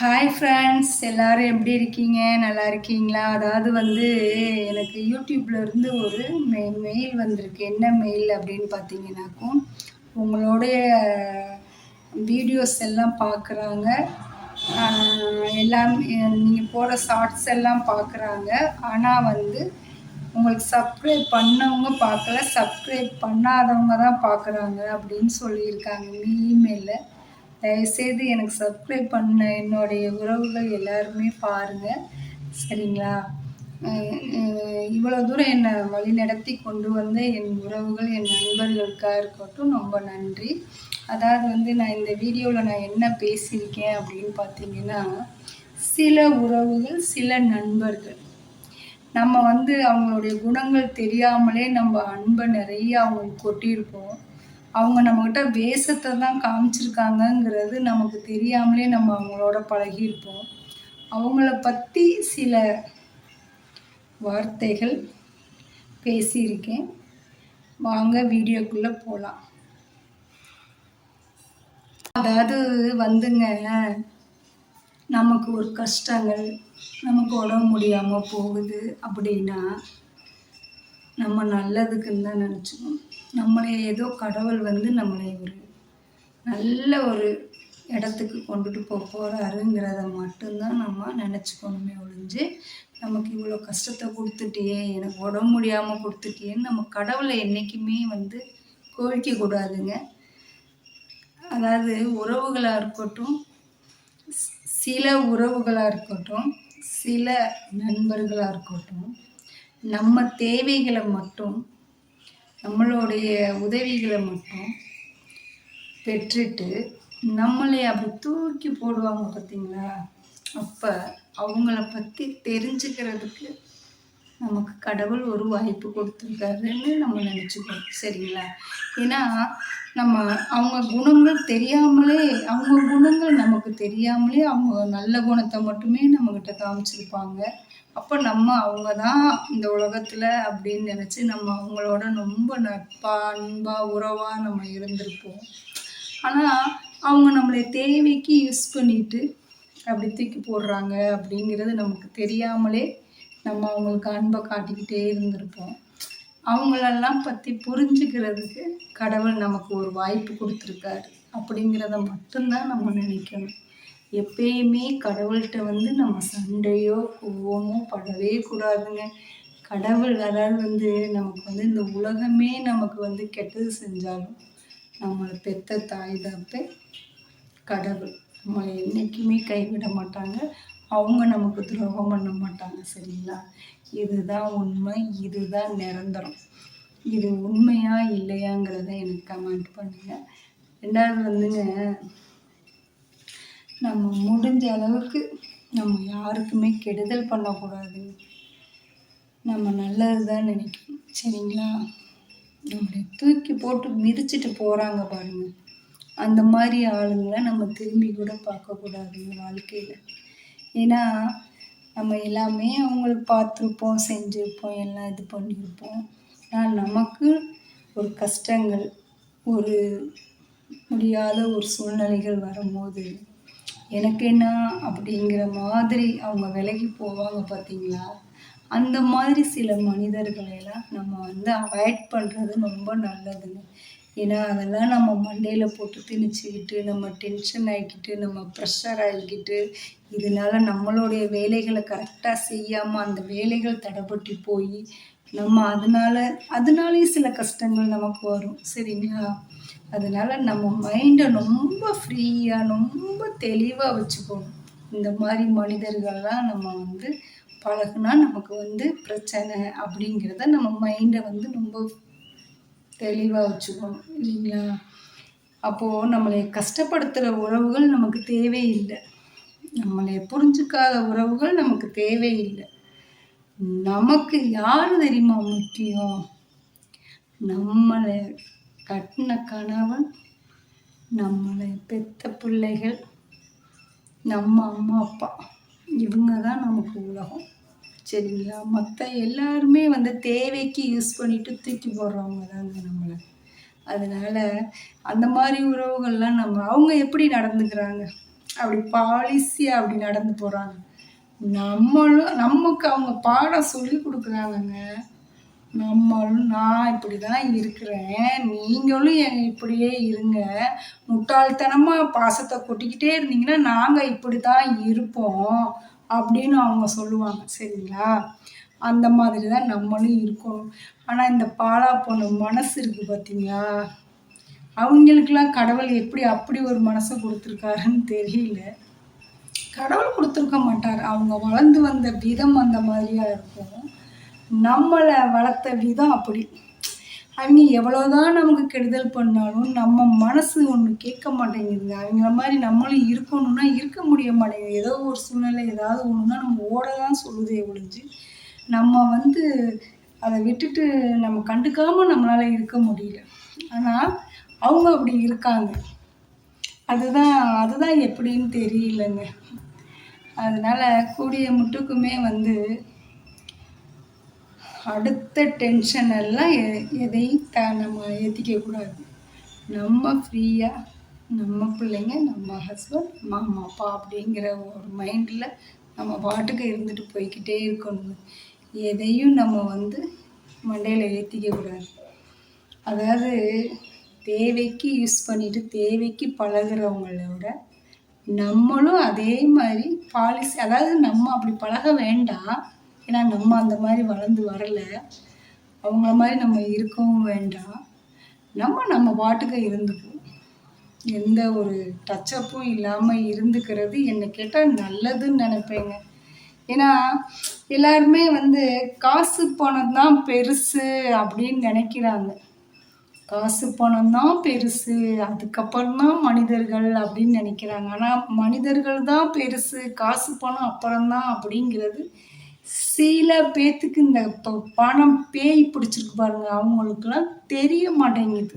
Hi friends எல்லோரும் எப்படி இருக்கீங்க? நல்லா இருக்கீங்களா? அதாவது வந்து எனக்கு யூடியூப்லேருந்து ஒரு மெ மெயில் வந்திருக்கு. என்ன மெயில் அப்படின்னு பார்த்தீங்கன்னாக்கும் உங்களுடைய வீடியோஸ் எல்லாம் பார்க்குறாங்க. எல்லாம் நீங்கள் போகிற ஷார்ட்ஸ் எல்லாம் பார்க்குறாங்க. ஆனால் வந்து உங்களுக்கு சப்ஸ்கிரைப் பண்ணவங்க பார்க்கல. சப்ஸ்கிரைப் பண்ணாதவங்க தான் பார்க்குறாங்க அப்படின்னு சொல்லியிருக்காங்க. இமெயிலில் தயவுசெய்து எனக்கு சப்ஸ்கிரைப் பண்ண என்னுடைய உறவுகள் எல்லாருமே பாருங்கள் சரிங்களா? இவ்வளோ தூரம் என்னை வழி நடத்தி கொண்டு வந்த என் உறவுகள் என் நண்பர்களுக்காக இருக்கட்டும் ரொம்ப நன்றி. அதாவது வந்து நான் இந்த வீடியோவில் நான் என்ன பேசியிருக்கேன் அப்படின்னு பார்த்தீங்கன்னா சில உறவுகள் சில நண்பர்கள். நம்ம வந்து அவங்களுடைய குணங்கள் தெரியாமலே நம்ம அன்பை நிறைய அவங்களுக்கு கொட்டியிருப்போம். அவங்க நம்மக்கிட்ட வேஷத்தை தான் காமிச்சிருக்காங்கங்கிறது நமக்கு தெரியாமலே நம்ம அவங்களோட பழகியிருப்போம். அவங்கள பற்றி சில வார்த்தைகள் பேசியிருக்கேன். வாங்க வீடியோக்குள்ளே போகலாம் அதாவது வந்துங்க நமக்கு ஒரு கஷ்டங்கள் நமக்கு உடம்பு முடியாமல் போகுது அப்படின்னா நம்ம நல்லதுக்குன்னு தான் நினச்சிக்கணும். நம்மளை ஏதோ கடவுள் வந்து நம்மளை ஒரு நல்ல ஒரு இடத்துக்கு கொண்டுட்டு போக போகிறாருங்கிறத மட்டும்தான் நம்ம நினச்சிக்கணுமே ஒழிஞ்சு நமக்கு இவ்வளோ கஷ்டத்தை கொடுத்துட்டியே எனக்கு உடம்பு முடியாமல் கொடுத்துட்டியேன்னு நம்ம கடவுளை என்றைக்குமே வந்து கோழிக்க கூடாதுங்க. அதாவது உறவுகளாக இருக்கட்டும் சில உறவுகளாக இருக்கட்டும் சில நண்பர்களாக இருக்கட்டும் நம்ம தேவைகளை மட்டும் நம்மளுடைய உதவிகளை மட்டும் பெற்றுட்டு நம்மளை அப்படி தூக்கி போடுவாங்க பார்த்தீங்களா? அப்போ அவங்கள பற்றி தெரிஞ்சுக்கிறதுக்கு நமக்கு கடவுள் ஒரு வாய்ப்பு கொடுத்துருக்காருன்னு நம்ம நினச்சிக்கணும் சரிங்களா? ஏன்னா நம்ம அவங்க குணங்கள் தெரியாமலே அவங்க குணங்கள் நமக்கு தெரியாமலே அவங்க நல்ல குணத்தை மட்டுமே நம்மக்கிட்ட காமிச்சிருப்பாங்க. அப்போ நம்ம அவங்க தான் இந்த உலகத்தில் அப்படின்னு நினச்சி நம்ம அவங்களோட ரொம்ப நட்பாக அன்பாக உறவாக நம்ம இருந்திருப்போம். ஆனால் அவங்க நம்மளை தேவைக்கு யூஸ் பண்ணிட்டு அப்படி தூக்கி போடுறாங்க அப்படிங்கிறது நமக்கு தெரியாமலே நம்ம அவங்களுக்கு அன்பை காட்டிக்கிட்டே இருந்திருப்போம். அவங்களெல்லாம் பற்றி புரிஞ்சுக்கிறதுக்கு கடவுள் நமக்கு ஒரு வாய்ப்பு கொடுத்துருக்காரு. அப்படிங்கிறத மட்டும்தான் நம்ம நினைக்கணும். எப்பயுமே கடவுள்கிட்ட வந்து நம்ம சண்டையோ கோவமோ படவே கூடாதுங்க. கடவுள் அதாவது வந்து நமக்கு வந்து இந்த உலகமே நமக்கு வந்து கெட்டது செஞ்சாலும் நம்மளை பெத்த தாய் தப்பே கடவுள். நம்மளை என்றைக்குமே கைவிட மாட்டாங்க. அவங்க நமக்கு துரோகம் பண்ண மாட்டாங்க சரிங்களா? இதுதான் உண்மை. இதுதான் நிரந்தரம். இது உண்மையா இல்லையாங்கிறத எனக்கு கமெண்ட் பண்ணுங்கள் ரெண்டாவது வந்துங்க நம்ம முடிஞ்ச அளவுக்கு நம்ம யாருக்குமே கெடுதல் பண்ணக்கூடாது. நம்ம நல்லது தான் நினைக்கணும். சரிங்களா? நம்மளை தூக்கி போட்டு மிதிச்சிட்டு போகிறாங்க பாருங்க. அந்த மாதிரி ஆளுங்களை நம்ம திரும்பி கூட பார்க்கக்கூடாதுங்க வாழ்க்கையில். ஏன்னா நம்ம எல்லாமே அவங்களுக்கு பார்த்துருப்போம் செஞ்சுருப்போம் எல்லாம் இது பண்ணியிருப்போம் ஆனால் நமக்கு ஒரு கஷ்டங்கள் ஒரு முடியாத ஒரு சூழ்நிலைகள் வரும்போது எனக்கு என்ன அப்படிங்கிற மாதிரி அவங்க விலகி போவாங்க பார்த்தீங்களா? அந்த மாதிரி சில மனிதர்களையெல்லாம் நம்ம வந்து அவாய்ட் பண்ணுறது ரொம்ப நல்லதுங்க. ஏன்னா அதெல்லாம் நம்ம மண்டையில் போட்டு திணிச்சிக்கிட்டு நம்ம டென்ஷன் ஆகிக்கிட்டு நம்ம ப்ரெஷர் ஆகிக்கிட்டு இதனால நம்மளுடைய வேலைகளை கரெக்டாக செய்யாமல் அந்த வேலைகள் தடைப்பட்டு போய் நம்ம அதனால அதனாலேயும் சில கஷ்டங்கள் நமக்கு வரும். சரிங்களா? அதனால நம்ம மைண்டை ரொம்ப ஃப்ரீயாக ரொம்ப தெளிவாக வச்சுக்கணும். இந்த மாதிரி மனிதர்கள்லாம் நம்ம வந்து பழகுனா நமக்கு வந்து பிரச்சனை அப்படிங்கிறத நம்ம மைண்டை வந்து ரொம்ப தெளிவாக வச்சுக்கணும். இல்லைங்களா? அப்போது நம்மளை கஷ்டப்படுத்துகிற உறவுகள் நமக்கு தேவையில்லை. நம்மளை புரிஞ்சுக்காத உறவுகள் நமக்கு தேவையில்லை. நமக்கு யார் தெரியுமா முக்கியம்? நம்மளை கட்டின கணவன் நம்மளை பெத்த பிள்ளைகள் நம்ம அம்மா அப்பா இவங்க தான் நமக்கு உலகம். சரிங்களா? மற்ற எல்லாருமே வந்து தேவைக்கு யூஸ் பண்ணிட்டு தூக்கி போடுறவங்க தாங்க நம்மளை. அதனால் அந்த மாதிரி உறவுகள்லாம் நம்ம அவங்க எப்படி நடந்துக்கிறாங்க? அப்படி பாலிசியாக அப்படி நடந்து போகிறாங்க நம்மளும் நமக்கு அவங்க பாடம் சொல்லி கொடுக்குறாங்கங்க. நம்மளும் நான் இப்படி தான் இருக்கிறேன். நீங்களும் என் இப்படியே இருங்க. முட்டாள்தனமாக பாசத்தை கொட்டிக்கிட்டே இருந்தீங்கன்னா நாங்கள் இப்படி தான் இருப்போம் அப்படின்னு அவங்க சொல்லுவாங்க. சரிங்களா? அந்த மாதிரி தான் நம்மளும் இருக்கணும். ஆனால் இந்த பாலா போன மனசு இருக்குது பார்த்தீங்களா அவங்களுக்கெல்லாம் கடவுள் எப்படி அப்படி ஒரு மனசை கொடுத்துருக்காருன்னு தெரியல. கடவுள் கொடுத்துருக்க மாட்டார். அவங்க வளர்ந்து வந்த விதம் அந்த மாதிரியா இருக்கும். நம்மளை வளர்த்த விதம் அப்படி. அவங்க எவ்வளோதான் நமக்கு கெடுதல் பண்ணாலும் நம்ம மனசு ஒன்று கேட்க மாட்டேங்குதுங்க அவங்கள மாதிரி நம்மளும் இருக்கணும்னா இருக்க முடிய மாட்டேங்குது. ஏதோ ஒரு சூழ்நிலை ஏதாவது ஒன்றுனா நம்ம ஓட தான் சொல்லுதே ஒழிஞ்சு நம்ம வந்து அதை விட்டுட்டு நம்ம கண்டுக்காமல் நம்மளால் இருக்க முடியல. ஆனால் அவங்க அப்படி இருக்காங்க. அதுதான் அதுதான் எப்படின்னு தெரியலங்க. அதனால் கூடிய முட்டுக்குமே வந்து அடுத்த டென்ஷன் எல்லாம் எ- எதையும் த நம்ம ஏற்றிக்கக்கூடாது நம்ம ஃப்ரீயாக நம்ம பிள்ளைங்க நம்ம ஹஸ்பண்ட் நம்ம அம்மா அப்பா அப்படிங்கிற ஒரு மைண்டில் நம்ம பாட்டுக்கு இருந்துட்டு போய்க்கிட்டே இருக்கணும். எதையும் நம்ம வந்து மண்டையில் ஏற்றிக்கக்கூடாது அதாவது தேவைக்கு யூஸ் பண்ணிவிட்டு தேவைக்கு பழகுறவங்களோட நம்மளும் அதே மாதிரி பாலிசி அதாவது நம்ம அப்படி பழக வேண்டாம். ஏன்னா நம்ம அந்த மாதிரி வளர்ந்து வரல. அவங்கள மாதிரி நம்ம இருக்கவும் வேண்டாம். நம்ம நம்ம பாட்டுக்கு இருந்துப்போம் எந்த ஒரு டச்சப்பும் இல்லாமல் இருந்துக்கிறது என்னை கேட்டால் நல்லதுன்னு நினைப்பேங்க. ஏன்னா எல்லாருமே வந்து காசு பணம் தான் பெருசு அப்படின்னு நினைக்கிறாங்க. காசு பணம் தான் பெருசு அதுக்கப்புறம் தான் மனிதர்கள் அப்படின்னு நினைக்கிறாங்க. ஆனால் மனிதர்கள் தான் பெருசு காசு பணம் அப்புறம்தான் அப்படிங்கிறது சில பேத்துக்கு இந்த இப்போ பணம் பேய் பிடிச்சிருக்கு பாருங்க அவங்களுக்குலாம் தெரிய மாட்டேங்குது.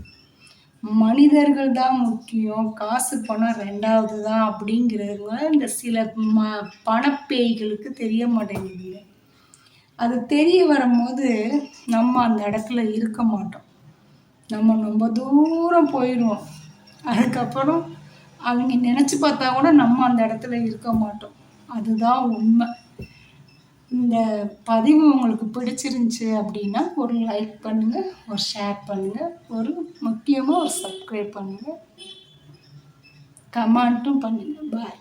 மனிதர்கள் தான் முக்கியம் காசு பணம் ரெண்டாவது தான் அப்படிங்கிறதுங்க இந்த சில ம பணப்பேய்களுக்கு தெரிய மாட்டேங்குதுங்க அது தெரிய வரும்போது நம்ம அந்த இடத்துல இருக்க மாட்டோம். நம்ம ரொம்ப தூரம் போயிடுவோம். அதுக்கப்புறம் அவங்க நினச்சி பார்த்தா கூட நம்ம அந்த இடத்துல இருக்க மாட்டோம். அதுதான் உண்மை. இந்த பதிவு உங்களுக்கு பிடிச்சிருந்துச்சி அப்படின்னா ஒரு லைக் பண்ணுங்கள் ஒரு ஷேர் பண்ணுங்கள் ஒரு முக்கியமாக ஒரு சப்ஸ்கிரைப் பண்ணுங்கள் கமெண்ட்டும் பண்ணுங்கள் பாய்